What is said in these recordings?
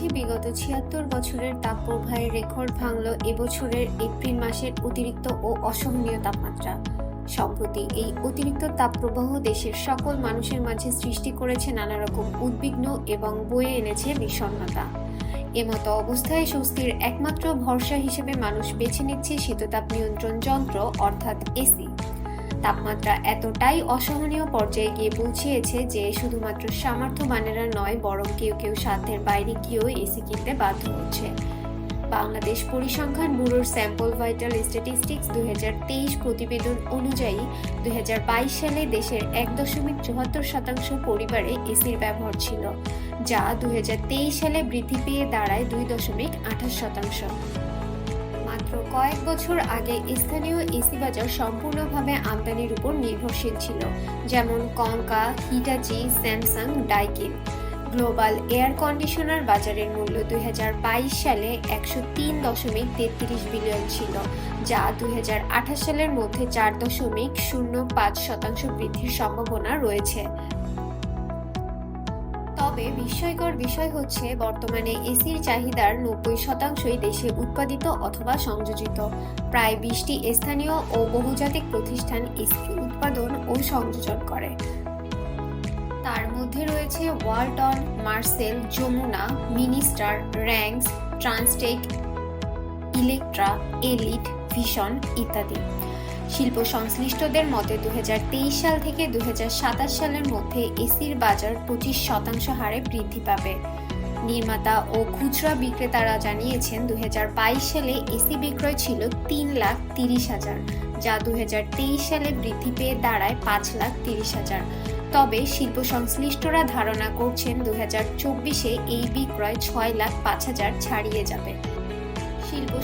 মাঝে বিগত ছিয়াত্তর বছরের তাপপ্রবাহের রেকর্ড ভাঙল এবছরের এপ্রিল মাসের অতিরিক্ত ও অসহনীয় তাপমাত্রা। সম্প্রতি এই অতিরিক্ত তাপপ্রবাহ দেশের সকল মানুষের মাঝে সৃষ্টি করেছে নানা রকম উদ্বিগ্ন এবং বয়ে এনেছে বিষণ্ণতা। এমতো অবস্থায় স্বস্তির একমাত্র ভরসা হিসেবে মানুষ বেছে নিচ্ছে শীততাপ নিয়ন্ত্রণ যন্ত্র, অর্থাৎ এসি। তাপমাত্রা এতটাই অসহনীয় পর্যায়ে গিয়ে পৌঁছিয়েছে যে শুধুমাত্র সামর্থ্যবানেরা নয়, বরং কেউ কেউ সাধ্যের বাইরে গিয়েও এসি কিনতে বাধ্য হচ্ছে। বাংলাদেশ পরিসংখ্যান ব্যুরোর স্যাম্পল ভাইটাল স্ট্যাটিস্টিক্স দুই হাজার তেইশ প্রতিবেদন অনুযায়ী দুই হাজার বাইশ সালে দেশের এক দশমিক চুয়াত্তর শতাংশ পরিবারে এসির ব্যবহার ছিল, যা দুই হাজার তেইশ সালে বৃদ্ধি পেয়ে দাঁড়ায় দুই দশমিক আঠাশ শতাংশ। মাত্র কয়েক বছর আগে স্থানীয় এসি বাজার সম্পূর্ণভাবে আমদানির উপর নির্ভরশীল ছিল, যেমন Konka, Hitachi, Samsung, Daikin. Global air conditioner বাজারের মূল্য দুই হাজার বাইশ সালে একশো তিন দশমিক তেত্রিশ বিলিয়ন ছিল, যা দুই হাজার আঠাশ সালের মধ্যে চার দশমিক শূন্য পাঁচ শতাংশ বৃদ্ধির সম্ভাবনা রয়েছে। তবে বিস্ময়কর বিষয় হচ্ছে, বর্তমানে এসির চাহিদার নব্বই শতাংশই দেশে উৎপাদিত অথবা সংযোজিত। প্রায় বিশটি স্থানীয় ও বহুজাতিক প্রতিষ্ঠান এসি উৎপাদন ও সংযোজন করে। তার মধ্যে রয়েছে Walton, Marcel, Jamuna, Minister, Rangs, Transtec, Electra, Elite, Vision ইত্যাদি। শিল্প সংশ্লিষ্টদের মতে দু হাজার তেইশ সাল থেকে দু হাজার সাতাশ সালের মধ্যে এসির বাজার পঁচিশ শতাংশ হারে বৃদ্ধি পাবে। নির্মাতা ও খুচরা বিক্রেতারা জানিয়েছেন দু হাজার বাইশ সালে এসি বিক্রয় ছিল তিন লাখ তিরিশ হাজার, যা দু হাজার তেইশ সালে বৃদ্ধি পেয়ে দাঁড়ায় পাঁচ লাখ তিরিশ হাজার। তবে শিল্প সংশ্লিষ্টরা ধারণা করছেন দু চব্বিশে এই বিক্রয় ছয় লাখ পাঁচ হাজার ছাড়িয়ে যাবে।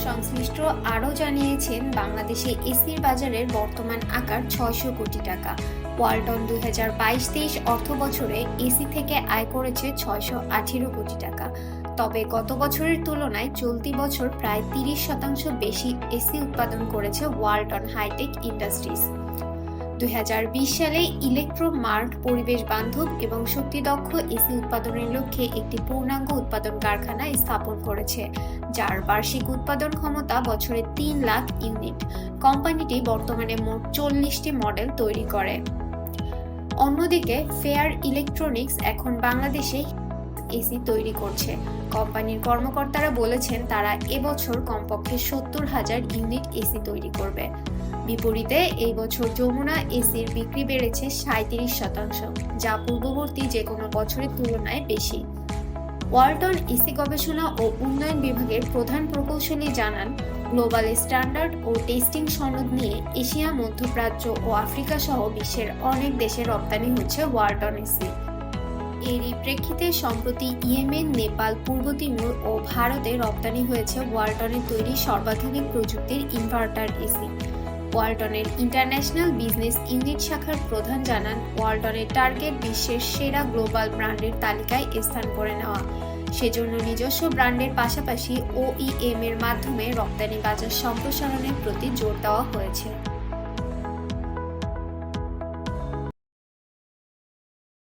সংশ্লিষ্ট আরও জানিয়েছেন, বাংলাদেশে এসির বাজারের বর্তমান আকার ছয়শো কোটি টাকা। ওয়ালটন দুই হাজার বাইশ তেইশ অর্থ বছরে এসি থেকে আয় করেছে ছয়শো আঠেরো কোটি টাকা। তবে গত বছরের তুলনায় চলতি বছর প্রায় তিরিশ শতাংশ বেশি এসি উৎপাদন করেছে ওয়ালটন হাইটেক ইন্ডাস্ট্রিজ। দুই হাজার বিশ সালে ইলেকট্রো মার্ট পরিবেশ বান্ধব এবং শক্তিদক্ষ এসি উৎপাদনের লক্ষ্যে একটি পূর্ণাঙ্গ উৎপাদন কারখানা স্থাপন করেছে, যার বার্ষিক উৎপাদন ক্ষমতা বছরে তিন লাখ ইউনিট। কোম্পানিটি বর্তমানে মোট চল্লিশটি মডেল তৈরি করে। অন্যদিকে, ফেয়ার ইলেকট্রনিক্স এখন বাংলাদেশে এসি তৈরি করছে। কোম্পানির কর্মকর্তারা বলেছেন, তারা এবছর কমপক্ষে সত্তর হাজার ইউনিট এসি তৈরি করবে। বিপরীতে এই বছর যমুনা এসির বিক্রি বেড়েছে সাঁত্রিশ শতাংশ, যা পূর্ববর্তী যে কোনো বছরের তুলনায় বেশি। ওয়ালটন এসি গবেষণা ও উন্নয়ন বিভাগের প্রধান প্রকৌশলী জানান, গ্লোবাল স্ট্যান্ডার্ড ও টেস্টিং সনদ নিয়ে এশিয়া, মধ্যপ্রাচ্য ও আফ্রিকা সহ বিশ্বের অনেক দেশে রপ্তানি হচ্ছে ওয়ালটন এসি। এরই প্রেক্ষিতে সম্প্রতি ইয়েমেন, নেপাল, পূর্ব তিমুর ও ভারতে রপ্তানি হয়েছে ওয়ালটনের তৈরি সর্বাধুনিক প্রযুক্তির ইনভার্টার এসি। ওয়ালটনের ইন্টারন্যাশনাল বিজনেস ইউনিট শাখার প্রধান জানান, ওয়ালটনের টার্গেট বিশ্বের সেরা গ্লোবাল ব্র্যান্ডের তালিকায় স্থান করে নেওয়া। সেজন্য নিজস্ব ব্র্যান্ডের পাশাপাশি ওইএম এর মাধ্যমে রপ্তানি বাজার সম্প্রসারণের প্রতি জোর দেওয়া হয়েছে।